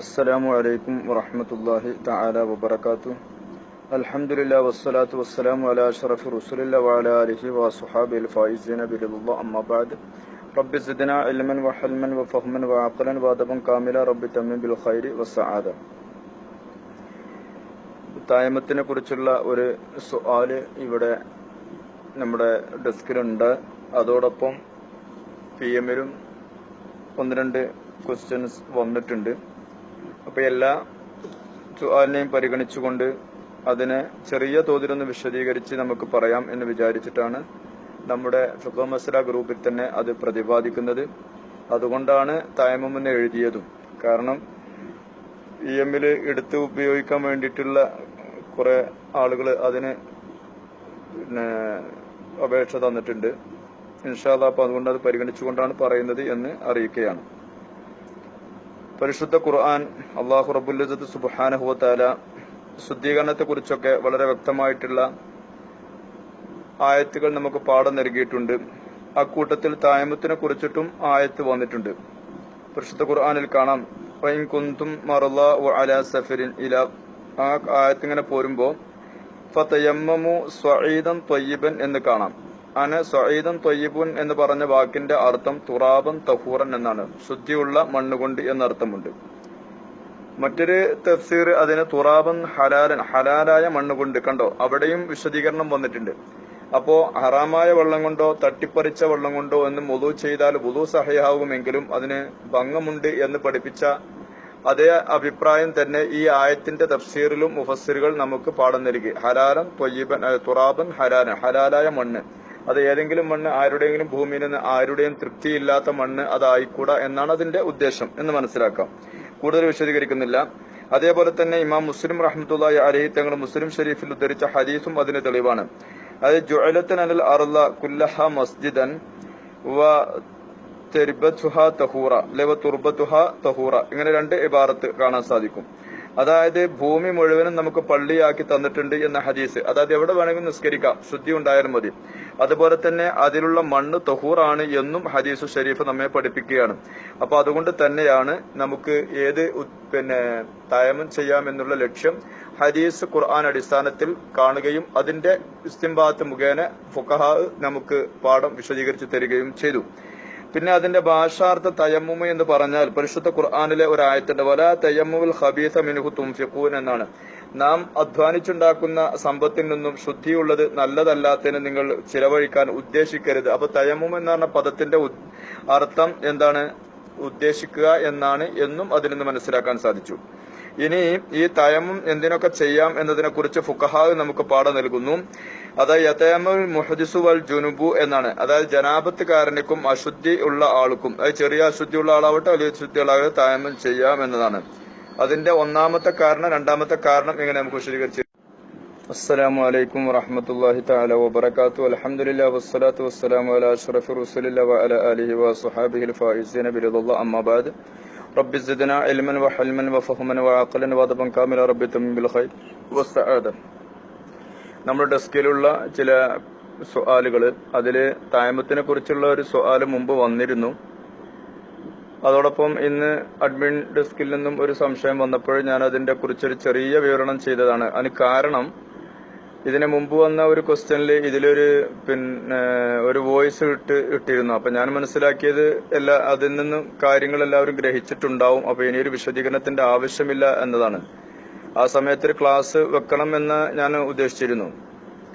അസ്സലാമു അലൈക്കും വറഹമത്തല്ലാഹി തആല വബറകാതു അൽഹംദുലില്ലാ വസ്സലാത്തു വസ്സലാമു അലാ അഷ്റഫി റസൂലില്ലാ വഅലാ ആലിഹി വസ്ഹബിൽ ഫായിസീന ബില്ലല്ലാഹ് അമ്മാ ബഅദ്. റബ്ബി സിദ്നാ ഇൽമൻ വഹൽമൻ വഫഹ്മൻ വഅഖലൻ വഅദബൻ കാമില റബ്ബി തമ്മിം ബിൽ ഖൈരി വസ്സആദ തായമത്തിനെ കുറിച്ചുള്ള ഒരു സുആൽ ഇവിടെ നമ്മുടെ ഡെസ്കിലുണ്ട്. അതോടൊപ്പം പി എമ്മിലും ഒന്ന് രണ്ട് ക്വസ്റ്റ്യൻസ് വന്നിട്ടുണ്ട്. അപ്പൊ എല്ലാ സുആലിനെയും പരിഗണിച്ചുകൊണ്ട് അതിനെ ചെറിയ തോതിലൊന്ന് വിശദീകരിച്ച് നമുക്ക് പറയാം എന്ന് വിചാരിച്ചിട്ടാണ് നമ്മുടെ ഫിഖോ മസ്ല ഗ്രൂപ്പിൽ തന്നെ അത് പ്രതിപാദിക്കുന്നത്. അതുകൊണ്ടാണ് തായമമെന്ന് എഴുതിയതും. കാരണം ഇ എമ്മിൽ എടുത്ത് ഉപയോഗിക്കാൻ വേണ്ടിയിട്ടുള്ള കുറെ ആളുകൾ അതിന് പിന്നെ അപേക്ഷ തന്നിട്ടുണ്ട്. ഇൻഷാല്ല അപ്പൊ അതുകൊണ്ട് അത് പരിഗണിച്ചുകൊണ്ടാണ് പറയുന്നത് എന്ന് അറിയിക്കുകയാണ്. പരിശുദ്ധ ഖുർആൻ അള്ളാഹു റബുല്ലത്ത് സുബാനഹുവത്താല ശുദ്ധീകരണത്തെ കുറിച്ചൊക്കെ വളരെ വ്യക്തമായിട്ടുള്ള ആയത്തുകൾ നമുക്ക് പാഠം നൽകിയിട്ടുണ്ട്. അക്കൂട്ടത്തിൽ തായമത്തിനെ കുറിച്ചിട്ടും ആയത്ത് വന്നിട്ടുണ്ട്. പരിശുദ്ധ ഖുർആാനിൽ കാണാം. വൈൻ കുന്തും മറല അല സഫരിൻ ഇല. ആ ആയത്ത് ഇങ്ങനെ പോരുമ്പോ ഫതയമ്മമു സ്വഈദൻ ത്വയ്യിബൻ എന്ന് കാണാം. അന സ്വഈദൻ ത്വയ്യിബുൻ എന്ന് പറഞ്ഞ വാക്കിന്റെ അർത്ഥം തുറാബൻ തഹൂറൻ എന്നാണ്. ശുദ്ധിയുള്ള മണ്ണുകൊണ്ട് എന്നർത്ഥമുണ്ട്. മറ്റൊരു തഫ്സീർ അതിന് തുറാബൻ ഹലാലൻ ഹലാലായ മണ്ണുകൊണ്ട്. കണ്ടോ? അവിടെയും വിശദീകരണം വന്നിട്ടുണ്ട്. അപ്പോ ഹറാമായ വെള്ളം കൊണ്ടോ തട്ടിപ്പറിച്ച വെള്ളം കൊണ്ടോ എന്ന് മുതു ചെയ്താൽ മുതു സഹയാവുമെങ്കിലും അതിന് ഭംഗമുണ്ട് എന്ന് പഠിപ്പിച്ച അതേ അഭിപ്രായം തന്നെ ഈ ആയത്തിന്റെ തഫ്സീറിലും മുഫസ്സിറുകൾ നമുക്ക് പാഠം നൽകി. ഹലാലൻ തൊയ്യബൻ തുറാബൻ ഹലാലൻ ഹലാലായ മണ്ണ്. അത് ഏതെങ്കിലും മണ്ണ് ആരുടെയെങ്കിലും ഭൂമിയിൽ നിന്ന് ആരുടെയും തൃപ്തിയില്ലാത്ത മണ്ണ് അതായിക്കൂടാ എന്നാണ് അതിന്റെ ഉദ്ദേശം എന്ന് മനസ്സിലാക്കാം. കൂടുതൽ വിശദീകരിക്കുന്നില്ല. അതേപോലെ തന്നെ ഇമാം മുസ്ലിം റഹ്മത്തുള്ളാഹി അലഹി തങ്ങൾ മുസ്ലിം ഷരീഫിൽ ഉദ്ധരിച്ച ഹദീസും അതിന് തെളിവാണ്. അത് ജുഅലത്തൻ അനൽ അർല കുല്ലഹ മസ്ജിദൻ വ തഹൂറ തഹൂറ ഇങ്ങനെ രണ്ട് ഇബാറത്ത് കാണാൻ സാധിക്കും. അതായത് ഭൂമി മുഴുവനും നമുക്ക് പള്ളിയാക്കി തന്നിട്ടുണ്ട് എന്ന ഹദീസ്. അതായത് എവിടെ വേണമെങ്കിലും നിസ്കരിക്കാം. ശുദ്ധി ഉണ്ടായാലും മതി. അതുപോലെ തന്നെ അതിലുള്ള മണ്ണ് തഹൂറാണ് എന്നും ഹദീസു ഷരീഫ് നമ്മെ പഠിപ്പിക്കുകയാണ്. അപ്പൊ അതുകൊണ്ട് തന്നെയാണ് നമുക്ക് ഏത് പിന്നെ തയമം ചെയ്യാം എന്നുള്ള ലക്ഷ്യം ഹദീസ് ഖുർആൻ അടിസ്ഥാനത്തിൽ കാണുകയും അതിന്റെ ഇസ്തിംബാത്ത് മുഖേന ഫുഖഹ നമുക്ക് പാഠം വിശദീകരിച്ചു തരികയും ചെയ്തു. പിന്നെ അതിന്റെ ഭാഷാർത്ഥ തയമ്മുമ എന്ന് പറഞ്ഞാൽ പരിശുദ്ധ ഖുർആാനിലെ ഒരു ആയത്തിന്റെ വല തയമ്മുൽ ഹബീസ മിനുഹു തുംഫിഖൂൻ എന്നാണ്. നാം അധ്വാനിച്ചുണ്ടാക്കുന്ന സമ്പത്തിൽ നിന്നും ശുദ്ധിയുള്ളത് നല്ലതല്ലാത്തതിന് നിങ്ങൾ ചിലവഴിക്കാൻ ഉദ്ദേശിക്കരുത്. അപ്പൊ തയമും എന്ന് പറഞ്ഞ പദത്തിന്റെ അർത്ഥം എന്താണ്? ഉദ്ദേശിക്കുക എന്നാണ് എന്നും അതിൽ നിന്ന് മനസ്സിലാക്കാൻ സാധിച്ചു. ഇനി ഈ തയമും എന്തിനൊക്കെ ചെയ്യാം എന്നതിനെ കുറിച്ച് ഫുക്കഹാവ് നമുക്ക് പാഠം നൽകുന്നു. അതായത് യതയമുൽ മുഹദിസു വൽ ജുനുബു എന്നാണ്. അതായത് ജനാപത്തുകാരനിക്കും അശുദ്ധി ഉള്ള ആൾക്കും അതായത് ചെറിയ അശുദ്ധി ഉള്ള ആളാവട്ടെ വലിയ ശുദ്ധിയുള്ള ഉള്ള ആളെ തയമ്മം ചെയ്യാം എന്നതാണ്. അതിന്റെ ഒന്നാമത്തെ കാരണം രണ്ടാമത്തെ കാരണം എങ്ങനെ നമുക്ക് വിശദീകരിച്ചു അസ്സലാമു അലൈക്കും വറഹമത്തല്ലാഹി തആല വബറകാത്തു. അൽഹംദുലില്ലാഹി വസ്സലാത്തു വസ്സലാമു അലാ അഷ്റഫി റസൂലില്ലാഹി വഅലാ ആലിഹി വസ്വഹാബിഹിൽ ഫായിസീന ബിറിദ്വാ അമ്മാ ബഅദ്. റബ്ബി സിദ്നാ ഇൽമൻ വഹൽമൻ വഫഹ്മൻ വഅഖലൻ വദബൻ കാമില റബ്ബി തമ്മ ബിൽ ഖൈർ വസ്സആദ നമ്മുടെ ഡെസ്കിലുള്ള ചില സുആലുകൾ അതിൽ തായമത്തിനെ കുറിച്ചുള്ള ഒരു സുആൽ മുമ്പ് വന്നിരുന്നു. അതോടൊപ്പം ഇന്ന് അഡ്മിൻ ഡെസ്കിൽ നിന്നും ഒരു സംശയം വന്നപ്പോൾ ഞാൻ അതിന്റെ കുറിച്ചൊരു ചെറിയ വിവരണം ചെയ്തതാണ്. അതിന് കാരണം ഇതിനു മുമ്പ് വന്ന ഒരു ക്വസ്റ്റ്യനിൽ ഇതിലൊരു പിന്നെ ഒരു വോയിസ് ഇട്ട് ഇട്ടിരുന്നു. അപ്പൊ ഞാൻ മനസ്സിലാക്കിയത് എല്ലാ അതിൽ നിന്നും കാര്യങ്ങൾ എല്ലാവരും ഗ്രഹിച്ചിട്ടുണ്ടാവും. അപ്പൊ ഇനിയൊരു വിശദീകരണത്തിന്റെ ആവശ്യമില്ല എന്നതാണ്. ആ സമയത്ത് ഒരു ക്ലാസ് വെക്കണം എന്ന് ഞാൻ ഉദ്ദേശിച്ചിരുന്നു.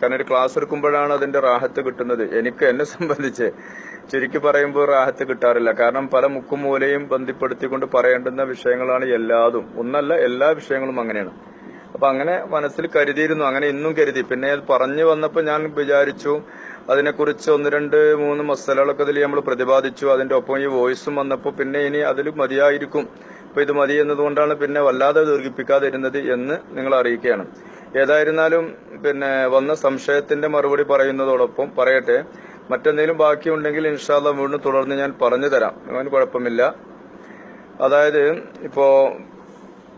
കാരണം ഒരു ക്ലാസ് എടുക്കുമ്പോഴാണ് അതിന്റെ റാഹത്ത് കിട്ടുന്നത്. എനിക്ക് എന്നെ സംബന്ധിച്ച് ചുരുക്കി പറയുമ്പോൾ റാഹത്ത് കിട്ടാറില്ല. കാരണം പല മുക്കും മൂലയും ബന്ധപ്പെടുത്തിക്കൊണ്ട് പറയേണ്ടുന്ന വിഷയങ്ങളാണ് എല്ലാതും. ഒന്നല്ല എല്ലാ വിഷയങ്ങളും അങ്ങനെയാണ്. അപ്പൊ അങ്ങനെ മനസ്സിൽ കരുതിയിരുന്നു അങ്ങനെ ഇന്നും കരുതി. പിന്നെ അത് പറഞ്ഞു വന്നപ്പോൾ ഞാൻ വിചാരിച്ചു അതിനെക്കുറിച്ച് ഒന്ന് രണ്ട് മൂന്ന് മസലകളൊക്കെ അതിൽ നമ്മൾ പ്രതിപാദിച്ചു. അതിന്റെ ഒപ്പം ഈ വോയിസും വന്നപ്പോൾ പിന്നെ ഇനി അതിൽ മതിയായിരിക്കും. അപ്പൊ ഇത് മതി എന്നതുകൊണ്ടാണ് പിന്നെ വല്ലാതെ ദീർഘിപ്പിക്കാതിരുന്നത് എന്ന് നിങ്ങൾ അറിയിക്കുകയാണ്. ഏതായിരുന്നാലും പിന്നെ വന്ന സംശയത്തിന്റെ മറുപടി പറയുന്നതോടൊപ്പം പറയട്ടെ മറ്റെന്തെങ്കിലും ബാക്കിയുണ്ടെങ്കിൽ ഇൻഷാല്ല വീണ്ടും തുടർന്ന് ഞാൻ പറഞ്ഞു തരാം. അവന് കുഴപ്പമില്ല. അതായത് ഇപ്പോ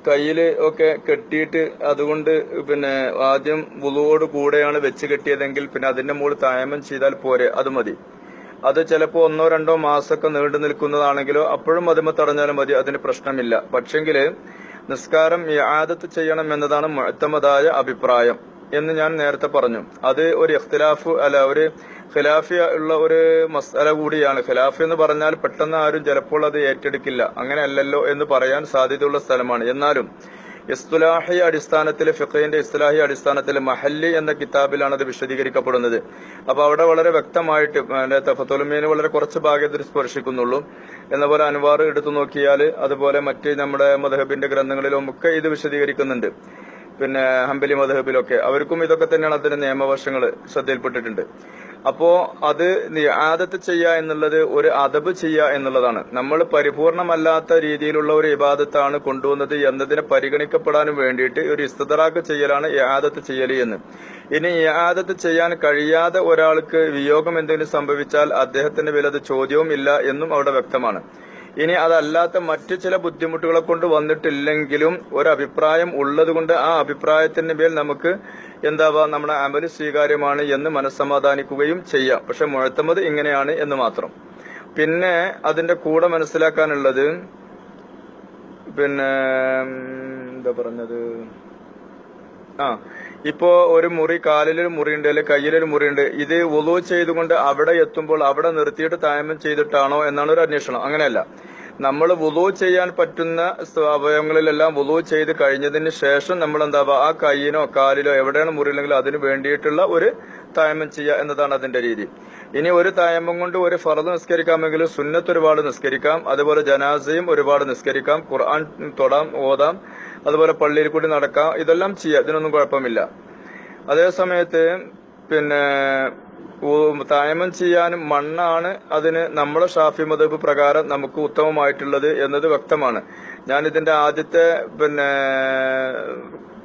കയ്യിൽ ഒക്കെ കെട്ടിയിട്ട് അതുകൊണ്ട് പിന്നെ ആദ്യം വുളുവോട് കൂടെയാണ് വെച്ച് കെട്ടിയതെങ്കിൽ പിന്നെ അതിന്റെ മുകളിൽ തായമം ചെയ്താൽ പോരെ അത് മതി. അത് ചിലപ്പോൾ ഒന്നോ രണ്ടോ മാസമൊക്കെ നീണ്ടു നിൽക്കുന്നതാണെങ്കിലോ അപ്പോഴും അതിമ തടഞ്ഞാലും മതി അതിന് പ്രശ്നമില്ല. പക്ഷെങ്കിൽ നിസ്കാരം യാദത്ത് ചെയ്യണം എന്നതാണ് മുഴത്തമതായ അഭിപ്രായം. എന്ന് ഞാൻ നേരത്തെ പറഞ്ഞു. അത് ഒരു ഇഖ്തിലാഫ് അല്ല ഒരു ഖിലാഫി ഉള്ള ഒരു മസല കൂടിയാണ്. ഖിലാഫ് എന്ന് പറഞ്ഞാൽ പെട്ടെന്ന് ആരും ചിലപ്പോൾ അത് ഏറ്റെടുക്കില്ല. അങ്ങനെ അല്ലല്ലോ എന്ന് പറയാൻ സാധ്യതയുള്ള സ്ഥലമാണ്. എന്നാലും ഇസ്തുലാഹി അടിസ്ഥാനത്തിൽ ഫിഖിന്റെ ഇസ്തുലാഹി അടിസ്ഥാനത്തിൽ മഹല്ലി എന്ന കിതാബിലാണ് അത് വിശദീകരിക്കപ്പെടുന്നത്. അപ്പൊ അവിടെ വളരെ വ്യക്തമായിട്ട് തഫത്തുൽമീന് വളരെ കുറച്ച് ഭാഗ്യത്തിൽ സ്പർശിക്കുന്നുള്ളൂ. എന്നപോലെ അൻവാർ എടുത്തു നോക്കിയാൽ അതുപോലെ മറ്റ് നമ്മുടെ മദ്ഹബിന്റെ ഗ്രന്ഥങ്ങളിലും ഒക്കെ ഇത് വിശദീകരിക്കുന്നുണ്ട്. പിന്നെ ഹംബലി മധഹബിലൊക്കെ. അവർക്കും ഇതൊക്കെ തന്നെയാണ് അതിന്റെ നിയമവശങ്ങൾ ശ്രദ്ധയിൽപ്പെട്ടിട്ടുണ്ട്. അപ്പോ അത് ആദത്ത് ചെയ്യുക എന്നുള്ളത് ഒരു അതബ് ചെയ്യുക എന്നുള്ളതാണ്. നമ്മൾ പരിപൂർണമല്ലാത്ത രീതിയിലുള്ള ഒരു ഇബാദത്താണ് കൊണ്ടുവന്നത് എന്നതിനെ പരിഗണിക്കപ്പെടാനും വേണ്ടിയിട്ട് ഒരു ഇസ്തദറാക്ക് ചെയ്യലാണ് ആദത്ത് ചെയ്യൽ എന്ന്. ഇനി ആദത്ത് ചെയ്യാൻ കഴിയാതെ ഒരാൾക്ക് വിയോഗം എന്തെങ്കിലും സംഭവിച്ചാൽ അദ്ദേഹത്തിന്റെ വിലത് ചോദ്യവും ഇല്ല എന്നും അവിടെ വ്യക്തമാണ്. ഇനി അതല്ലാത്ത മറ്റു ചില ബുദ്ധിമുട്ടുകളെ കൊണ്ട് വന്നിട്ടില്ലെങ്കിലും ഒരു അഭിപ്രായം ഉള്ളത് കൊണ്ട് ആ അഭിപ്രായത്തിന്റെ മേൽ നമുക്ക് എന്താവാ നമ്മുടെ അമൽ സ്വീകാര്യമാണ് എന്ന് മനസ്സമാധാനിക്കുകയും ചെയ്യാം. പക്ഷെ മുഴത്തമത് ഇങ്ങനെയാണ് എന്ന് മാത്രം. പിന്നെ അതിന്റെ കൂടെ മനസ്സിലാക്കാനുള്ളത് പിന്നെ എന്താ പറഞ്ഞത്? ആ ഇപ്പോ ഒരു മുറി കാലിലൊരു മുറിയുണ്ട് അല്ലെങ്കിൽ കയ്യിലൊരു മുറിയുണ്ട് ഇത് ഉളു ചെയ്തുകൊണ്ട് അവിടെ എത്തുമ്പോൾ അവിടെ നിർത്തിയിട്ട് തായമം ചെയ്തിട്ടാണോ എന്നാണ് ഒരു അന്വേഷണം. അങ്ങനെയല്ല. നമ്മൾ വുളു ചെയ്യാൻ പറ്റുന്ന അവയവങ്ങളിലെല്ലാം വുളു ചെയ്ത് കഴിഞ്ഞതിന് ശേഷം നമ്മൾ എന്താ ആ കൈയിനോ കാലിലോ എവിടെയാണ് മുറിയില്ലെങ്കിൽ അതിന് വേണ്ടിയിട്ടുള്ള ഒരു തായമം ചെയ്യുക എന്നതാണ് അതിന്റെ രീതി. ഇനി ഒരു തായമം കൊണ്ട് ഒരു ഫറദ് നിസ്കരിക്കാമെങ്കിൽ സുന്നത്ത് ഒരുപാട് നിസ്കരിക്കാം. അതുപോലെ ജനാസയും ഒരുപാട് നിസ്കരിക്കാം. ഖുർആൻ തൊടാം ഓതാം. അതുപോലെ പള്ളിയിൽ കൂടി നടക്കാം. ഇതെല്ലാം ചെയ്യാം ഇതിനൊന്നും കുഴപ്പമില്ല. അതേസമയത്ത് പിന്നെ തായമം ചെയ്യാനും മണ്ണാണ് അതിന് നമ്മുടെ ഷാഫി മതബ് പ്രകാരം നമുക്ക് ഉത്തമമായിട്ടുള്ളത് എന്നത് വ്യക്തമാണ്. ഞാൻ ഇതിന്റെ ആദ്യത്തെ പിന്നെ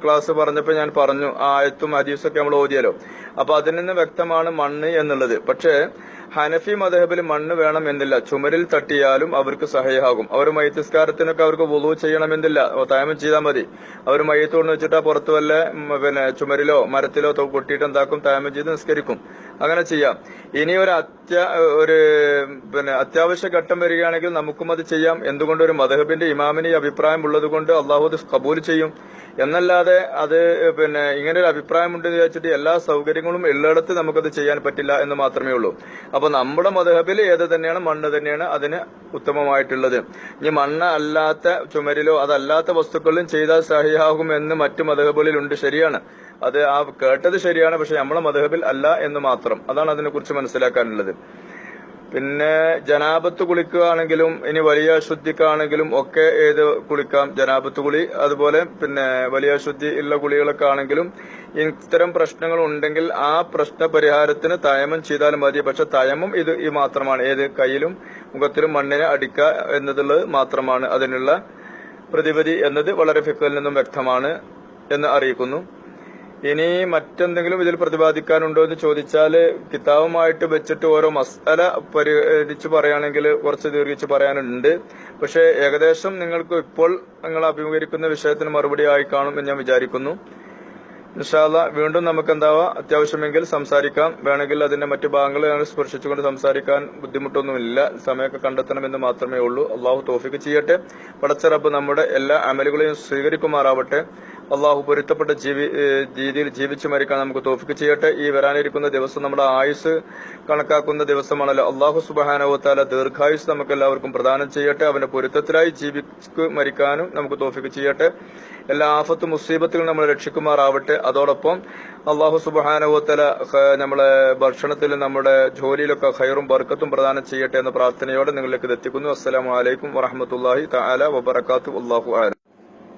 ക്ലാസ് പറഞ്ഞപ്പോൾ ഞാൻ പറഞ്ഞു ആയത്തും ഹദീസൊക്കെ നമ്മൾ ഓതിയല്ലോ അപ്പൊ അതിൽ നിന്ന് വ്യക്തമാണ് മണ്ണ് എന്നുള്ളത്. പക്ഷേ ഹനഫി മദഹബിൽ മണ്ണ് വേണം എന്നില്ല ചുമരിൽ തട്ടിയാലും അവർക്ക് സഹയാകും. അവർ മയത്തിസ്കാരത്തിനൊക്കെ അവർക്ക് വുളു ചെയ്യണമെന്നില്ല. തായമം ചെയ്താൽ മതി. അവർ മയ്യത്ത് കൊണ്ട് വെച്ചിട്ട് പുറത്തു വല്ല പിന്നെ ചുമരിലോ മരത്തിലോ കൊട്ടിയിട്ട് എന്താക്കും തായമം ചെയ്ത് നിസ്കരിക്കും. അങ്ങനെ ചെയ്യാം. ഇനി ഒരു അത്യാ ഒരു പിന്നെ അത്യാവശ്യ ഘട്ടം വരികയാണെങ്കിൽ നമുക്കും അത് ചെയ്യാം. എന്തുകൊണ്ട് ഒരു മദഹബിന്റെ ഇമാമിന് അഭിപ്രായം ഉള്ളത് കൊണ്ട് അള്ളാഹു അത് കബൂൽ ചെയ്യും. എന്നല്ലാതെ അത് പിന്നെ ഇങ്ങനെ ഒരു അഭിപ്രായം ഉണ്ടെന്ന് വിചാരിച്ചിട്ട് എല്ലാ സൗകര്യങ്ങളും ഉള്ളിടത്ത് നമുക്കത് ചെയ്യാൻ പറ്റില്ല എന്ന് മാത്രമേ ഉള്ളൂ. അപ്പൊ നമ്മുടെ മധുഹബിൽ ഏത് തന്നെയാണ് മണ്ണ് തന്നെയാണ് അതിന് ഉത്തമമായിട്ടുള്ളത്. ഇനി മണ്ണ് അല്ലാത്ത ചുമരിലോ അതല്ലാത്ത വസ്തുക്കളിലും ചെയ്താൽ സഹിയാകും എന്ന് മറ്റു മധുഹബുകളിൽ ഉണ്ട് ശരിയാണ്. അത് ആ കേട്ടത് ശരിയാണ് പക്ഷെ നമ്മളെ മധുഹബിൽ അല്ല എന്ന് മാത്രം. അതാണ് അതിനെ കുറിച്ച് മനസ്സിലാക്കാനുള്ളത്. പിന്നെ ജനാപത്ത് കുളിക്കുകയാണെങ്കിലും ഇനി വലിയ ശുദ്ധിക്കാണെങ്കിലും ഒക്കെ ഏത് കുളിക്കാം? ജനാപത്ത് കുളി അതുപോലെ പിന്നെ വലിയ ശുദ്ധി ഉള്ള കുളികളൊക്കെ ആണെങ്കിലും ഇത്തരം പ്രശ്നങ്ങൾ ഉണ്ടെങ്കിൽ ആ പ്രശ്ന പരിഹാരത്തിന് തയമം ചെയ്താൽ മതി. പക്ഷെ തയമം ഇത് ഈ മാത്രമാണ്. ഏത് കയ്യിലും മുഖത്തിലും മണ്ണിനെ അടിക്കുക എന്നതുള്ളത് മാത്രമാണ്. അതിനുള്ള പ്രതിവിധി എന്നത് വളരെ ഫിക്കലിൽ നിന്നും വ്യക്തമാണ് എന്ന് അറിയിക്കുന്നു. ഇനി മറ്റെന്തെങ്കിലും ഇതിൽ പ്രതിപാദിക്കാനുണ്ടോ എന്ന് ചോദിച്ചാൽ കിതാബുമായിട്ട് വെച്ചിട്ട് ഓരോ മസാല പരിഹരിച്ച് പറയുകയാണെങ്കിൽ കുറച്ച് ദീർഘിച്ച് പറയാനുണ്ട്. പക്ഷേ ഏകദേശം നിങ്ങൾക്ക് ഇപ്പോൾ നിങ്ങൾ അഭിമുഖീകരിക്കുന്ന വിഷയത്തിന് മറുപടി ആയി കാണും എന്ന് ഞാൻ വിചാരിക്കുന്നു. ഇൻഷാല്ല വീണ്ടും നമുക്ക് എന്താവാ അത്യാവശ്യമെങ്കിൽ സംസാരിക്കാം. വേണമെങ്കിൽ അതിന്റെ മറ്റു ഭാഗങ്ങൾ ഞങ്ങൾ സ്പർശിച്ചുകൊണ്ട് സംസാരിക്കാൻ ബുദ്ധിമുട്ടൊന്നുമില്ല. സമയമൊക്കെ കണ്ടെത്തണമെന്ന് മാത്രമേ ഉള്ളൂ. അള്ളാഹു തോഫിക്ക് ചെയ്യട്ടെ. പടച്ചറബ് നമ്മുടെ എല്ലാ അമലുകളെയും സ്വീകരിക്കുമാറാവട്ടെ. അള്ളാഹു പൊരുത്തപ്പെട്ട ജീവി രീതിയിൽ ജീവിച്ചു മരിക്കാൻ നമുക്ക് തോഫിക്ക് ചെയ്യട്ടെ. ഈ വരാനിരിക്കുന്ന ദിവസം നമ്മുടെ ആയുസ് കണക്കാക്കുന്ന ദിവസമാണല്ലോ. അള്ളാഹു സുബാനവത്താല ദീർഘായുസ് നമുക്ക് എല്ലാവർക്കും പ്രദാനം ചെയ്യട്ടെ. അവന്റെ പൊരുത്തത്തിലായി ജീവിക്ക് മരിക്കാനും നമുക്ക് തോഫിക്ക് ചെയ്യട്ടെ. എല്ലാ ആഫത്ത് മുസീബത്തുകളും നമ്മൾ രക്ഷിക്കുമാറാവട്ടെ. അതോടൊപ്പം അള്ളാഹു സുബാനവത്തല നമ്മളെ ഭക്ഷണത്തിൽ നമ്മുടെ ജോലിയിലൊക്കെ ഖൈറും ബർക്കത്തും പ്രദാനം ചെയ്യട്ടെ എന്ന പ്രാർത്ഥനയോടെ നിങ്ങളിലേക്ക് എത്തിക്കുന്നു അസ്സലാമലൈക്കും വറഹമത്തല്ലാഹി താല വബർക്കാത്തു അള്ളാഹു ആല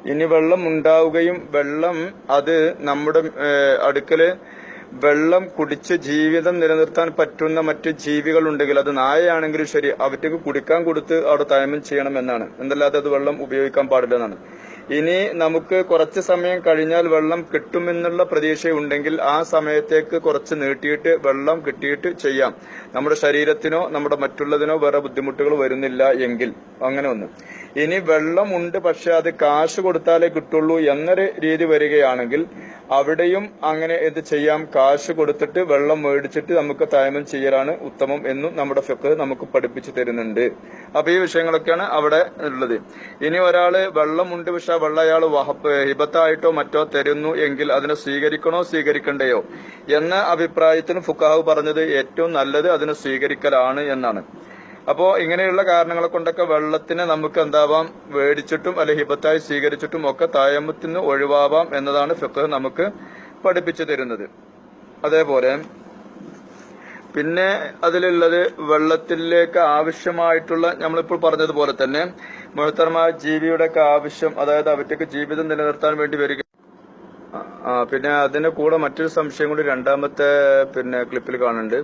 ഇനി വെള്ളം ഉണ്ടാവുകയും വെള്ളം അത് നമ്മുടെ അടുക്കൽ വെള്ളം കുടിച്ച് ജീവിതം നിലനിർത്താൻ പറ്റുന്ന മറ്റു ജീവികൾ ഉണ്ടെങ്കിൽ അത് നായയാണെങ്കിലും ശരി അവറ്റക്ക് കുടിക്കാൻ കൊടുത്ത് അവിടെ തയമം ചെയ്യണം എന്നാണ് എന്തല്ലാതെ അത് വെള്ളം ഉപയോഗിക്കാൻ പാടില്ല എന്നാണ്. ഇനി നമുക്ക് കുറച്ച് സമയം കഴിഞ്ഞാൽ വെള്ളം കിട്ടുമെന്നുള്ള പ്രതീക്ഷയുണ്ടെങ്കിൽ ആ സമയത്തേക്ക് കുറച്ച് നീട്ടിയിട്ട് വെള്ളം കിട്ടിയിട്ട് ചെയ്യാം. നമ്മുടെ ശരീരത്തിനോ നമ്മുടെ മറ്റുള്ളതിനോ വേറെ ബുദ്ധിമുട്ടുകൾ വരുന്നില്ല എങ്കിൽ. അങ്ങനെ ഒന്ന്. ഇനി വെള്ളം ഉണ്ട് പക്ഷെ അത് കാശ് കൊടുത്താലേ കിട്ടുള്ളൂ എന്നൊരു രീതി വരികയാണെങ്കിൽ അവിടെയും അങ്ങനെ ഇത് ചെയ്യാം. കാശ് കൊടുത്തിട്ട് വെള്ളം മേടിച്ചിട്ട് നമുക്ക് തായ്മം ചെയ്യലാണ് ഉത്തമം എന്നും നമ്മുടെ ഫെക്ക് നമുക്ക് പഠിപ്പിച്ചു തരുന്നുണ്ട്. അപ്പൊ ഈ വിഷയങ്ങളൊക്കെയാണ് അവിടെ ഉള്ളത്. ഇനി ഒരാൾ വെള്ളമുണ്ട് പക്ഷെ ആ വെള്ളം അയാൾ ഹിബത്തായിട്ടോ മറ്റോ തരുന്നു എങ്കിൽ അതിനെ സ്വീകരിക്കണോ സ്വീകരിക്കണ്ടയോ? എന്ന അഭിപ്രായത്തിന് ഫുക്കാവ് പറഞ്ഞത് ഏറ്റവും നല്ലത് അതിനെ സ്വീകരിക്കലാണ് എന്നാണ്. അപ്പോ ഇങ്ങനെയുള്ള കാരണങ്ങളെ കൊണ്ടൊക്കെ വെള്ളത്തിനെ നമുക്ക് എന്താവാം? മേടിച്ചിട്ടും അല്ലെ ഹിബത്തായി സ്വീകരിച്ചിട്ടും ഒക്കെ തായമ്പത്തിന് ഒഴിവാവാം എന്നതാണ് ഫിഖ് നമുക്ക് പഠിപ്പിച്ചു തരുന്നത്. അതേപോലെ പിന്നെ അതിലുള്ളത് വെള്ളത്തിലേക്ക് ആവശ്യമായിട്ടുള്ള നമ്മളിപ്പോൾ പറഞ്ഞതുപോലെ തന്നെ മുഹത്തരമായ ജീവിയുടെ ഒക്കെ ആവശ്യം അതായത് അവറ്റക്ക് ജീവിതം നിലനിർത്താൻ വേണ്ടി വരിക. പിന്നെ അതിന് കൂടെ മറ്റൊരു സംശയം കൂടി രണ്ടാമത്തെ പിന്നെ ക്ലിപ്പിൽ കാണുന്നുണ്ട്.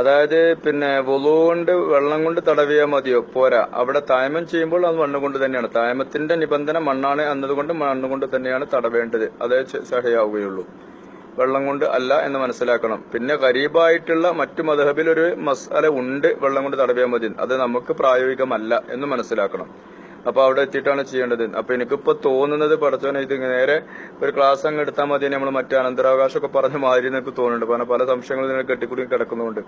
അതായത് പിന്നെ വുളു കൊണ്ട് വെള്ളം കൊണ്ട് തടവിയാൽ മതിയോ? പോരാ. അവിടെ തായമം ചെയ്യുമ്പോൾ അത് മണ്ണ് കൊണ്ട് തന്നെയാണ്. തായമത്തിന്റെ നിബന്ധന മണ്ണാണ് എന്നതുകൊണ്ട് മണ്ണ് കൊണ്ട് തന്നെയാണ് തടവേണ്ടത്. അതേ സഹയാവുകയുള്ളൂ വെള്ളം കൊണ്ട് അല്ല എന്ന് മനസ്സിലാക്കണം. പിന്നെ ഗരീബായിട്ടുള്ള മറ്റു മധബിൽ ഒരു മസാല ഉണ്ട് വെള്ളം കൊണ്ട് തടവിയാൽ മതി. അത് നമുക്ക് പ്രായോഗികമല്ല എന്ന് മനസ്സിലാക്കണം. അപ്പൊ അവിടെ എത്തിയിട്ടാണ് ചെയ്യേണ്ടത്. അപ്പൊ എനിക്കിപ്പോ തോന്നുന്നത് പഠിച്ചവനെ ഇത് നേരെ ഒരു ക്ലാസ് അങ്ങ് എടുത്താൽ മതി നമ്മൾ മറ്റേ അനന്തരാവകാശം ഒക്കെ പറഞ്ഞ മാതിരി എനിക്ക് തോന്നുന്നുണ്ട്. കാരണം പല സംശയങ്ങളും നിങ്ങൾ കെട്ടിക്കൂടി കിടക്കുന്നുണ്ട്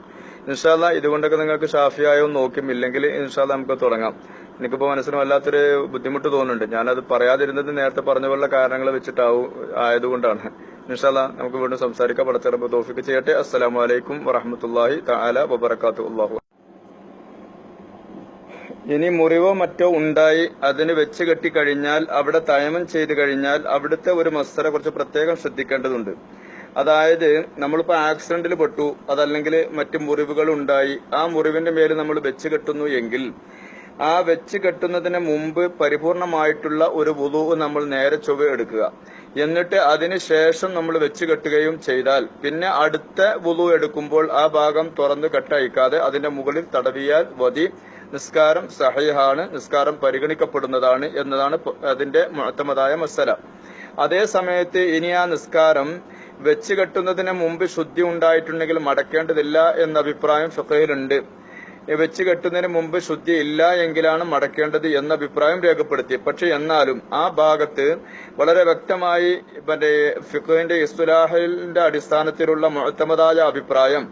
ഇൻഷാല്ല ഇതുകൊണ്ടൊക്കെ നിങ്ങൾക്ക് ഷാഫിയായോ നോക്കും. ഇല്ലെങ്കിൽ ഇൻഷാല്ല നമുക്ക് തുടങ്ങാം. എനിക്കിപ്പോ മനസ്സിന് വല്ലാത്തൊരു ബുദ്ധിമുട്ട് തോന്നുന്നുണ്ട്. ഞാനത് പറയാതിരുന്നത് നേരത്തെ പറഞ്ഞ പോലുള്ള കാരണങ്ങൾ വെച്ചിട്ടാവും ആയതുകൊണ്ടാണ്. ഇൻഷാല്ല നമുക്ക് വീണ്ടും സംസാരിക്കാം. പടച്ചിറപ്പ് തോഫിക്ക് ചെയ്യട്ടെ. അസ്സലാമു അലൈക്കും വറഹമത്തല്ലാഹി തആല വബറകാത്തു അല്ലാഹു ഇനി മുറിവോ മറ്റോ ഉണ്ടായി അതിന് വെച്ച് കെട്ടി കഴിഞ്ഞാൽ അവിടെ തയമം ചെയ്ത് കഴിഞ്ഞാൽ അവിടുത്തെ ഒരു മസ്തര കുറച്ച് പ്രത്യേകം ശ്രദ്ധിക്കേണ്ടതുണ്ട്. അതായത് നമ്മളിപ്പോ ആക്സിഡന്റിൽ പെട്ടു അതല്ലെങ്കിൽ മറ്റു മുറിവുകൾ ഉണ്ടായി ആ മുറിവിന്റെ മേൽ നമ്മൾ വെച്ച് കെട്ടുന്നു എങ്കിൽ ആ വെച്ച് കെട്ടുന്നതിന് മുമ്പ് പരിപൂർണമായിട്ടുള്ള ഒരു വുതു നമ്മൾ നേരെ ചൊവ്വ എടുക്കുക. എന്നിട്ട് അതിന് ശേഷം നമ്മൾ വെച്ച് കെട്ടുകയും ചെയ്താൽ പിന്നെ അടുത്ത വുതു എടുക്കുമ്പോൾ ആ ഭാഗം തുറന്ന് കെട്ടയക്കാതെ അതിന്റെ മുകളിൽ തടവിയാൽ മതി. നിസ്കാരം സഹിഹാണ് നിസ്കാരം പരിഗണിക്കപ്പെടുന്നതാണ് എന്നതാണ് അതിന്റെ മുഴത്തമതായ മസല. അതേ സമയത്ത് ഇനി ആ നിസ്കാരം വെച്ച് കെട്ടുന്നതിന് മുമ്പ് ശുദ്ധി ഉണ്ടായിട്ടുണ്ടെങ്കിൽ മടക്കേണ്ടതില്ല എന്ന അഭിപ്രായം ഫിഖയിലുണ്ട് വെച്ച് കെട്ടുന്നതിന് മുമ്പ് ശുദ്ധി ഇല്ല എങ്കിലാണ് മടക്കേണ്ടത് എന്ന അഭിപ്രായം രേഖപ്പെടുത്തി. പക്ഷെ എന്നാലും ആ ഭാഗത്ത് വളരെ വ്യക്തമായി മറ്റേ ഫിഖിന്റെ ഇസ്തുലാഹിന്റെ അടിസ്ഥാനത്തിലുള്ള മുഴത്തമതായ അഭിപ്രായം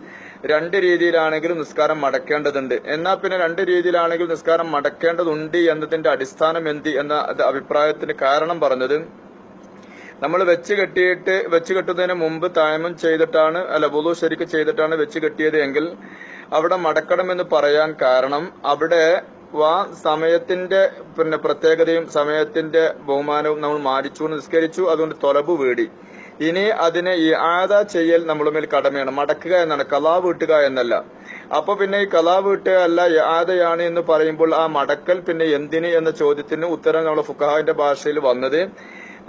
രണ്ട് രീതിയിലാണെങ്കിൽ നിസ്കാരം മടക്കേണ്ടതുണ്ട്. എന്നാൽ പിന്നെ രണ്ട് രീതിയിലാണെങ്കിൽ നിസ്കാരം മടക്കേണ്ടതുണ്ട് എന്നതിന്റെ അടിസ്ഥാനം എന്ത് എന്ന അഭിപ്രായത്തിന് കാരണം പറഞ്ഞത് നമ്മൾ വെച്ച് കെട്ടിയിട്ട് വെച്ച് കെട്ടുന്നതിന് മുമ്പ് തായമം ചെയ്തിട്ടാണ് അല്ല വുളു ശരിക്ക് ചെയ്തിട്ടാണ് വെച്ച് കെട്ടിയത് എങ്കിൽ അവിടെ മടക്കണമെന്ന് പറയാൻ കാരണം അവിടെ വാ സമയത്തിന്റെ പിന്നെ പ്രത്യേകതയും സമയത്തിന്റെ ബഹുമാനവും നമ്മൾ മാനിച്ചു നിസ്കരിച്ചു. അതുകൊണ്ട് തൊലബ് വീടി. ഇനി അതിനെ ഈ ആദ ചെയ്യൽ നമ്മുടെ മേൽ കടമയാണ്. മടക്കുക എന്നാണ് കലാ വീട്ടുക എന്നല്ല. അപ്പൊ പിന്നെ ഈ കലാ വീട്ടുക അല്ല ആദയാണ് എന്ന് പറയുമ്പോൾ ആ മടക്കൽ പിന്നെ എന്തിന് എന്ന ചോദ്യത്തിന് ഉത്തരം നമ്മൾ ഫുഖാഹിന്റെ ഭാഷയിൽ വന്നത്.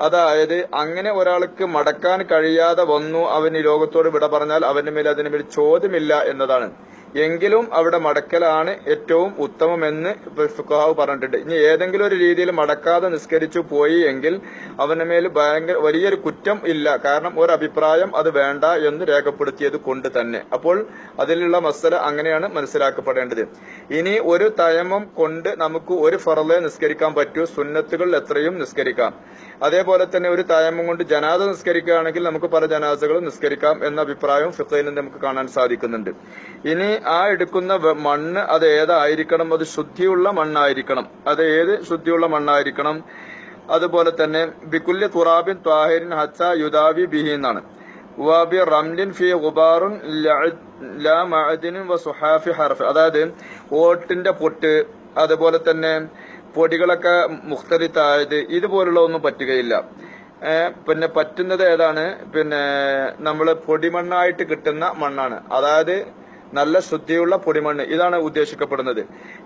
അതായത് അങ്ങനെ ഒരാൾക്ക് മടക്കാൻ കഴിയാതെ വന്നു അവൻ ഈ ലോകത്തോട് വിട പറഞ്ഞാൽ അവന്റെ മേൽ അതിന് മേൽ ചോദ്യമില്ല എന്നതാണ്. എങ്കിലും അവിടെ മടക്കലാണ് ഏറ്റവും ഉത്തമമെന്ന് ഫുഖാവ് പറഞ്ഞിട്ടുണ്ട്. ഇനി ഏതെങ്കിലും ഒരു രീതിയിൽ മടക്കാതെ നിസ്കരിച്ചു പോയി എങ്കിൽ അവന്റെ മേൽ ഭയങ്കര വലിയൊരു കുറ്റം ഇല്ല. കാരണം ഒരു അഭിപ്രായം അത് വേണ്ട എന്ന് രേഖപ്പെടുത്തിയത് കൊണ്ട് തന്നെ. അപ്പോൾ അതിലുള്ള മസല അങ്ങനെയാണ് മനസ്സിലാക്കപ്പെടേണ്ടത്. ഇനി ഒരു തയമം കൊണ്ട് നമുക്ക് ഒരു ഫറലെ നിസ്കരിക്കാൻ പറ്റൂ. സുന്നത്തുകൾ എത്രയും നിസ്കരിക്കാം. അതേപോലെ തന്നെ ഒരു തായമ്മ കൊണ്ട് ജനാദ നിസ്കരിക്കുകയാണെങ്കിൽ നമുക്ക് പല ജനാസകളും നിസ്കരിക്കാം എന്ന അഭിപ്രായവും ഫിഖയിൽ നിന്ന് നമുക്ക് കാണാൻ സാധിക്കുന്നുണ്ട്. ഇനി ആ എടുക്കുന്ന മണ്ണ് അത് ഏതായിരിക്കണം? അത് ശുദ്ധിയുള്ള മണ്ണായിരിക്കണം. അത് ഏത് ശുദ്ധിയുള്ള മണ്ണായിരിക്കണം? അതുപോലെ തന്നെ ബിക്കുല്യ തുറാബിൻ ത്വാഹിരിൻ ഹച്ച യുദാവി ബിഹി എന്നാണ്. റംലിൻ ഹർഫ്. അതായത് ഓട്ടിന്റെ പൊട്ട് അതുപോലെ തന്നെ പൊടികളൊക്കെ മുഖ്തലിത്തായത് ഇതുപോലുള്ള ഒന്നും പറ്റുകയില്ല. പിന്നെ പറ്റുന്നത് ഏതാണ്? പിന്നെ നമ്മൾ പൊടിമണ്ണായിട്ട് കിട്ടുന്ന മണ്ണാണ്. അതായത് നല്ല ശുദ്ധിയുള്ള പൊടിമണ്ണ്. ഇതാണ് ഉദ്ദേശിക്കപ്പെടുന്നത്.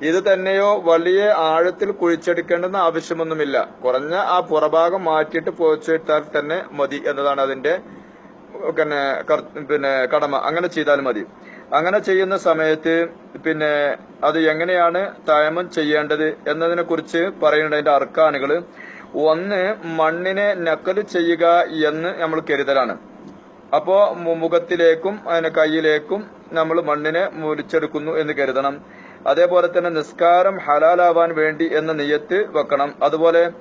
ഇത് തന്നെയോ വലിയ ആഴത്തിൽ കുഴിച്ചെടുക്കേണ്ടെന്ന ആവശ്യമൊന്നുമില്ല. കുറഞ്ഞ ആ പുറഭാഗം മാറ്റിയിട്ട് പോയിച്ചിട്ടാൽ തന്നെ മതി എന്നതാണ് അതിന്റെ പിന്നെ പിന്നെ കടമ. അങ്ങനെ ചെയ്താൽ മതി. അങ്ങനെ ചെയ്യുന്ന സമയത്ത് പിന്നെ അത് എങ്ങനെയാണ് തയമം ചെയ്യേണ്ടത് എന്നതിനെ കുറിച്ച് പറയുന്നുണ്ട്. അതിന്റെ അർക്കാനുകൾ ഒന്ന് മണ്ണിനെ നക്കൽ ചെയ്യുക എന്ന് നമ്മൾ കരുതലാണ്. അപ്പോ മുഖത്തിലേക്കും അതിന്റെ കയ്യിലേക്കും നമ്മൾ മണ്ണിനെ മുരിച്ചെടുക്കുന്നു എന്ന് കരുതണം. അതേപോലെ തന്നെ നിസ്കാരം ഹലാലാവാൻ വേണ്ടി എന്ന നിയത്ത് വെക്കണം. അതുപോലെ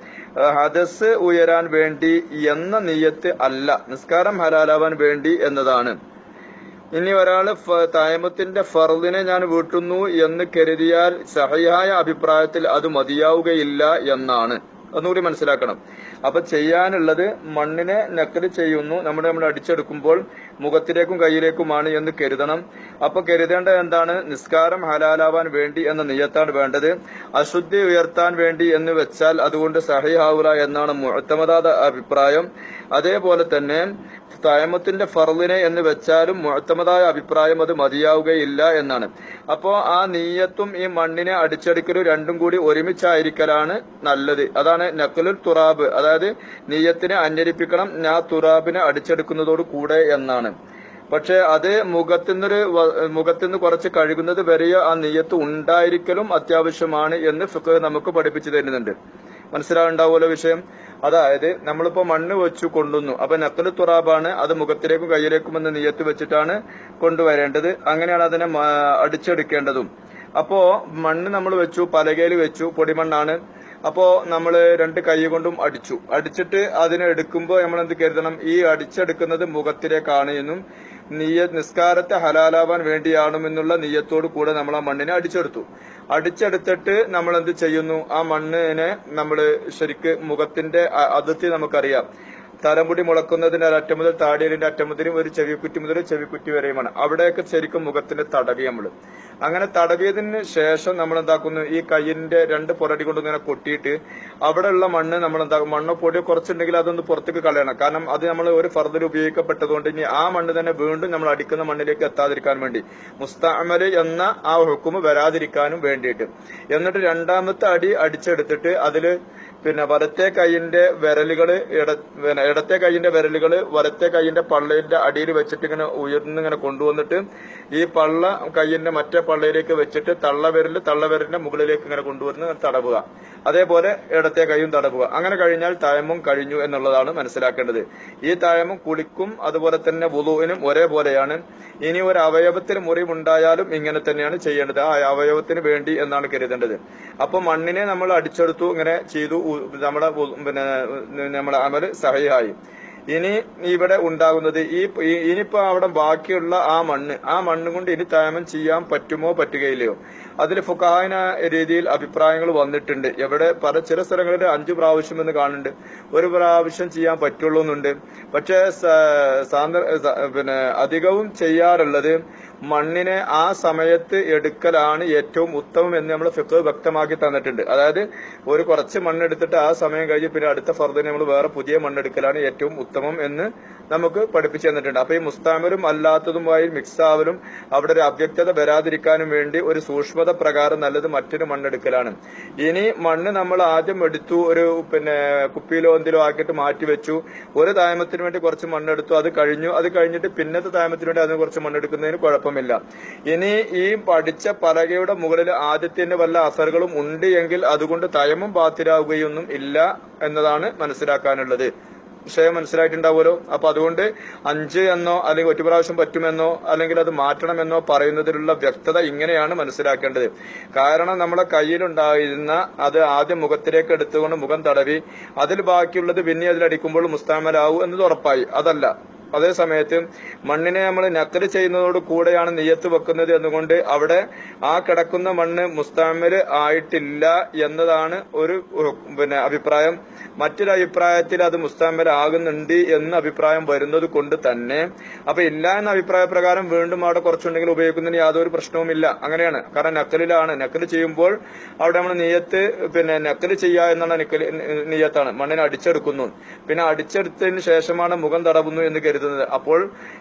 ഹദസ് ഉയരാൻ വേണ്ടി എന്ന നിയത്ത് അല്ല. നിസ്കാരം ഹലാലാവാൻ വേണ്ടി എന്നതാണ്. ഇനി ഒരാൾ തായമത്തിന്റെ ഫർദിനെ ഞാൻ വീട്ടുന്നു എന്ന് കരുതിയാൽ സഹയായ അഭിപ്രായത്തിൽ അത് മതിയാവുകയില്ല എന്നാണ്. ഒന്നുകൂടി മനസ്സിലാക്കണം. അപ്പൊ ചെയ്യാനുള്ളത് മണ്ണിനെ നക്കൽ ചെയ്യുന്നു. നമ്മൾ നമ്മൾ അടിച്ചെടുക്കുമ്പോൾ മുഖത്തിലേക്കും കയ്യിലേക്കുമാണ് എന്ന് കരുതണം. അപ്പൊ കരുതേണ്ടത് എന്താണ്? നിസ്കാരം ഹലാലാവാൻ വേണ്ടി എന്ന നിയത്താണ് വേണ്ടത്. അശുദ്ധി ഉയർത്താൻ വേണ്ടി എന്ന് വെച്ചാൽ അതുകൊണ്ട് സഹിയാവുക എന്നാണ് മുഴത്തമതാത അഭിപ്രായം. അതേപോലെ തന്നെ തയമത്തിന്റെ ഫർദിനെ എന്ന് വെച്ചാലും മുഴത്തമതായ അഭിപ്രായം അത് മതിയാവുകയില്ല എന്നാണ്. അപ്പോ ആ നീയത്തും ഈ മണ്ണിനെ അടിച്ചെടുക്കലും രണ്ടും കൂടി ഒരുമിച്ചായിരിക്കലാണ് നല്ലത്. അതാണ് നക്കലുൽ തുറാബ്. അതായത് നീയത്തിനെ അന്വരിപ്പിക്കണം ഞാൻ തുറാബിനെ അടിച്ചെടുക്കുന്നതോട് കൂടെ എന്നാണ്. പക്ഷെ അത് മുഖത്തുനിന്നൊരു മുഖത്തുനിന്ന് കുറച്ച് കഴുകുന്നത് വരെ ആ നീയത്ത് ഉണ്ടായിരിക്കലും അത്യാവശ്യമാണ് എന്ന് ഫിഖ് നമുക്ക് പഠിപ്പിച്ചു തരുന്നുണ്ട്. മനസ്സിലാവുണ്ടാവുമല്ലോ വിഷയം? അതായത് നമ്മളിപ്പോ മണ്ണ് വെച്ചു കൊണ്ടുവന്നു. അപ്പൊ നക്കൽ തുറാബാണ് അത് മുഖത്തിലേക്കും കയ്യിലേക്കും എന്ന് നീയത്ത് വെച്ചിട്ടാണ് കൊണ്ടുവരേണ്ടത്. അങ്ങനെയാണ് അതിനെ അടിച്ചെടുക്കേണ്ടതും. അപ്പോ മണ്ണ് നമ്മൾ വെച്ചു പലകയിൽ വെച്ചു പൊടിമണ്ണാണ്. അപ്പോ നമ്മൾ രണ്ട് കൈ കൊണ്ടും അടിച്ചു. അടിച്ചിട്ട് അതിനെ എടുക്കുമ്പോൾ നമ്മൾ എന്ത് കരുതണം? ഈ അടിച്ചെടുക്കുന്നത് മുഖത്തിലേക്കാണ് എന്നും നീയ നിസ്കാരത്തെ ഹലാലാവാൻ വേണ്ടിയാണെന്നുള്ള നീയത്തോട് കൂടെ നമ്മൾ ആ മണ്ണിനെ അടിച്ചെടുത്തു. അടിച്ചെടുത്തിട്ട് നമ്മൾ എന്ത് ചെയ്യുന്നു? ആ മണ്ണിനെ നമ്മൾ ശരിക്ക് മുഖത്തിന്റെ അതിർത്തി നമുക്കറിയാം. തലമുടി മുളക്കുന്നതിന്റെ ഒരറ്റം മുതൽ താടിയലിന്റെ അറ്റം മുതലും ഒരു ചെവിക്കുറ്റി മുതൽ ചെവിക്കുറ്റി വരെയുമാണ്. അവിടെയൊക്കെ ശരിക്കും മുഖത്തിന്റെ തടവി നമ്മൾ. അങ്ങനെ തടവിയതിന് ശേഷം നമ്മൾ എന്താക്കുന്നു? ഈ കയ്യിന്റെ രണ്ട് പുറടി കൊണ്ട് ഇങ്ങനെ കൊട്ടിയിട്ട് അവിടെയുള്ള മണ്ണ് നമ്മൾ എന്താക്കും? മണ്ണോ പൊടിയോ കുറച്ചുണ്ടെങ്കിൽ അതൊന്ന് പുറത്തേക്ക് കളയണം. കാരണം അത് നമ്മൾ ഒരു ഫർദർ ഉപയോഗിക്കപ്പെട്ടതുകൊണ്ട് ഇനി ആ മണ്ണ് തന്നെ വീണ്ടും നമ്മൾ അടിക്കുന്ന മണ്ണിലേക്ക് എത്താതിരിക്കാൻ വേണ്ടി. മുസ്താമൽ എന്ന ആ ഹുക്കുമ് വരാതിരിക്കാനും വേണ്ടിയിട്ട്. എന്നിട്ട് രണ്ടാമത്തെ അടി അടിച്ചെടുത്തിട്ട് അതിൽ പിന്നെ വലത്തെ കൈയിന്റെ വിരലുകൾ പിന്നെ ഇടത്തെ കൈയിന്റെ വിരലുകൾ വലത്തെ കൈയിന്റെ പള്ളയിന്റെ അടിയിൽ വെച്ചിട്ട് ഇങ്ങനെ ഉയർന്ന് ഇങ്ങനെ കൊണ്ടുവന്നിട്ട് ഈ പള്ള കൈയിന്റെ മറ്റേ പള്ളയിലേക്ക് വെച്ചിട്ട് തള്ളവിരൽ തള്ളവിരലിന്റെ മുകളിലേക്ക് ഇങ്ങനെ കൊണ്ടുവന്ന് തടവുക. അതേപോലെ ഇടത്തെ കൈയും തടവുക. അങ്ങനെ കഴിഞ്ഞാൽ തായമും കഴിഞ്ഞു എന്നുള്ളതാണ് മനസ്സിലാക്കേണ്ടത്. ഈ തായമും കുളിക്കും അതുപോലെ തന്നെ വുളുവിനും ഒരേപോലെയാണ്. ഇനി ഒരു അവയവത്തിന് മുറിവുണ്ടായാലും ഇങ്ങനെ തന്നെയാണ് ചെയ്യേണ്ടത്. ആ അവയവത്തിന് വേണ്ടി എന്നാണ് കരുതേണ്ടത്. അപ്പൊ മണ്ണിനെ നമ്മൾ അടിച്ചെടുത്തു ഇങ്ങനെ ചെയ്തു നമ്മുടെ പിന്നെ നമ്മുടെ അമൽ സഹയായി ഇനി ഇവിടെ ഉണ്ടാകുന്നത് ഈ ഇനിയിപ്പോ അവിടെ ബാക്കിയുള്ള ആ മണ്ണ് ആ മണ്ണ് കൊണ്ട് ഇനി താമം ചെയ്യാൻ പറ്റുമോ പറ്റുകയില്ലയോ? അതിൽ ഫുക്കാഹിന രീതിയിൽ അഭിപ്രായങ്ങൾ വന്നിട്ടുണ്ട്. എവിടെ പല ചില സ്ഥലങ്ങളിൽ അഞ്ചു പ്രാവശ്യം എന്ന് കാണുന്നുണ്ട്. ഒരു പ്രാവശ്യം ചെയ്യാൻ പറ്റുള്ളൂ എന്നുണ്ട് പക്ഷേ പിന്നെ അധികവും ചെയ്യാറുള്ളത് മണ്ണിനെ ആ സമയത്ത് എടുക്കലാണ് ഏറ്റവും ഉത്തമം എന്ന് നമ്മൾ ഫിഖ് വ്യക്തമാക്കി തന്നിട്ടുണ്ട്. അതായത് ഒരു കുറച്ച് മണ്ണെടുത്തിട്ട് ആ സമയം കഴിഞ്ഞ് പിന്നെ അടുത്ത ഫർദിന് നമ്മൾ വേറെ പുതിയ മണ്ണെടുക്കലാണ് ഏറ്റവും ഉത്തമം എന്ന് നമുക്ക് പഠിപ്പിച്ചു തന്നിട്ടുണ്ട്. അപ്പൊ ഈ മുസ്താമിലും അല്ലാത്തതുമായി മിക്സ് ആവലും അവിടെ ഒരു അവ്യക്തത വരാതിരിക്കാനും വേണ്ടി ഒരു സൂക്ഷ്മത പ്രകാരം നല്ലത് മറ്റൊരു മണ്ണെടുക്കലാണ്. ഇനി മണ്ണ് നമ്മൾ ആദ്യം എടുത്തു ഒരു പിന്നെ കുപ്പിയിലോ എന്തിലോ ആക്കിയിട്ട് മാറ്റി വെച്ചു. ഒരു തായമത്തിന് വേണ്ടി കുറച്ച് മണ്ണെടുത്തു അത് കഴിഞ്ഞു. അത് കഴിഞ്ഞിട്ട് പിന്നത്തെ തായമത്തിന് വേണ്ടി അതിന് കുറച്ച് മണ്ണെടുക്കുന്നതിന് കുഴപ്പമില്ല. ഇനി ഈ പഠിച്ച പലകയുടെ മുകളിൽ ആദ്യത്തിന്റെ വല്ല അസറുകളും ഉണ്ട് എങ്കിൽ അതുകൊണ്ട് തയമം പാത്തിരാവുകയൊന്നും ഇല്ല എന്നതാണ് മനസ്സിലാക്കാനുള്ളത്. വിഷയം മനസ്സിലായിട്ടുണ്ടാവുമല്ലോ. അപ്പൊ അതുകൊണ്ട് അഞ്ച് എന്നോ അല്ലെങ്കിൽ ഒറ്റ പ്രാവശ്യം പറ്റുമെന്നോ അല്ലെങ്കിൽ അത് മാറ്റണമെന്നോ പറയുന്നതിലുള്ള വ്യക്തത ഇങ്ങനെയാണ് മനസ്സിലാക്കേണ്ടത്. കാരണം നമ്മുടെ കയ്യിലുണ്ടായിരുന്ന അത് ആദ്യം മുഖത്തിലേക്ക് എടുത്തുകൊണ്ട് മുഖം തടവി അതിൽ ബാക്കിയുള്ളത് പിന്നെ അതിലടിക്കുമ്പോൾ മുസ്താമലാവൂ എന്നത് ഉറപ്പായി. അതല്ല. അതേ സമയത്ത് മണ്ണിനെ നമ്മൾ നക്കൽ ചെയ്യുന്നതോട് കൂടെയാണ് നെയ്യത്ത് വെക്കുന്നത് എന്നുകൊണ്ട് അവിടെ ആ കിടക്കുന്ന മണ്ണ് മുസ്താമിൽ ആയിട്ടില്ല എന്നതാണ് ഒരു പിന്നെ അഭിപ്രായം. മറ്റൊരു അഭിപ്രായത്തിൽ അത് മുസ്താമിൽ ആകുന്നുണ്ട് എന്ന അഭിപ്രായം വരുന്നത് കൊണ്ട് തന്നെ. അപ്പൊ ഇല്ല എന്ന അഭിപ്രായ പ്രകാരം വീണ്ടും അവിടെ കുറച്ചുണ്ടെങ്കിൽ ഉപയോഗിക്കുന്നതിന് യാതൊരു പ്രശ്നവുമില്ല. അങ്ങനെയാണ്. കാരണം നക്കലിലാണ്. നക്കൽ ചെയ്യുമ്പോൾ അവിടെ നമ്മൾ നെയ്യത്ത് പിന്നെ നക്കൽ ചെയ്യുക എന്നാണ് നെയ്യത്താണ്. മണ്ണിനെ അടിച്ചെടുക്കുന്നു. പിന്നെ അടിച്ചെടുത്തതിന് ശേഷമാണ് മുഖം തടവുന്നു എന്ന് കരുതുന്നത്. കരുതുന്നത് അപ്പോൾ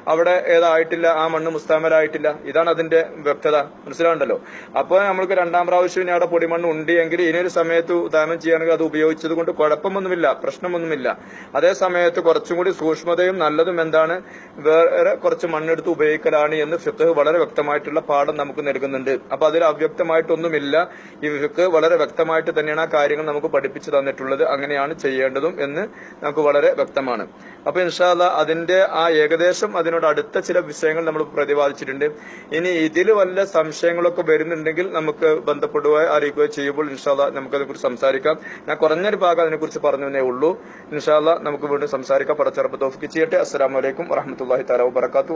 അവിടെ ഏതായിട്ടില്ല ആ മണ്ണ് മുസ്താമലായിട്ടില്ല ഇതാണ് അതിന്റെ വ്യക്തത. മനസ്സിലാവുണ്ടല്ലോ? അപ്പോൾ നമ്മൾക്ക് രണ്ടാം പ്രാവശ്യം ഇനി അവിടെ പൊടിമണ്ണ് ഉണ്ട് എങ്കിൽ ഇനിയൊരു സമയത്ത് ദാനം ചെയ്യുകയാണെങ്കിൽ അത് ഉപയോഗിച്ചത് കൊണ്ട് കുഴപ്പമൊന്നുമില്ല പ്രശ്നമൊന്നുമില്ല. അതേ സമയത്ത് കുറച്ചും കൂടി സൂക്ഷ്മതയും നല്ലതും എന്താണ്? വേറെ കുറച്ച് മണ്ണെടുത്ത് ഉപയോഗിക്കലാണ് എന്ന് ഫിഖ് വളരെ വ്യക്തമായിട്ടുള്ള പാഠം നമുക്ക് നൽകുന്നുണ്ട്. അപ്പൊ അതിൽ അവ്യക്തമായിട്ടൊന്നുമില്ല. ഈ ഫിഖ് വളരെ വ്യക്തമായിട്ട് തന്നെയാണ് ആ കാര്യങ്ങൾ നമുക്ക് പഠിപ്പിച്ചു തന്നിട്ടുള്ളത്. അങ്ങനെയാണ് ചെയ്യേണ്ടതും എന്ന് നമുക്ക് വളരെ വ്യക്തമാണ്. അപ്പൊ ഇൻഷാല്ല അതിന്റെ ആ ഏകദേശം അതിനോട് അടുത്ത ചില വിഷയങ്ങൾ നമ്മൾ പ്രതിപാദിച്ചിട്ടുണ്ട്. ഇനി ഇതിൽ വല്ല സംശയങ്ങളൊക്കെ വരുന്നുണ്ടെങ്കിൽ നമുക്ക് ബന്ധപ്പെടുകയോ അറിയിക്കുകയോ ചെയ്യുമ്പോൾ ഇൻഷാല്ല നമുക്ക് അതിനെക്കുറിച്ച് സംസാരിക്കാം. ഞാൻ കുറഞ്ഞൊരു ഭാഗം അതിനെക്കുറിച്ച് പറഞ്ഞു തന്നേ ഉള്ളൂ. ഇൻഷാല്ല നമുക്ക് വീണ്ടും സംസാരിക്കാം. പടച്ചെറുപ്പ് തോഫിക്ക് ചെയ്യട്ടെ. അസ്സലാമലൈക്കും വറഹമത്തല്ലാഹി തല വാത്തു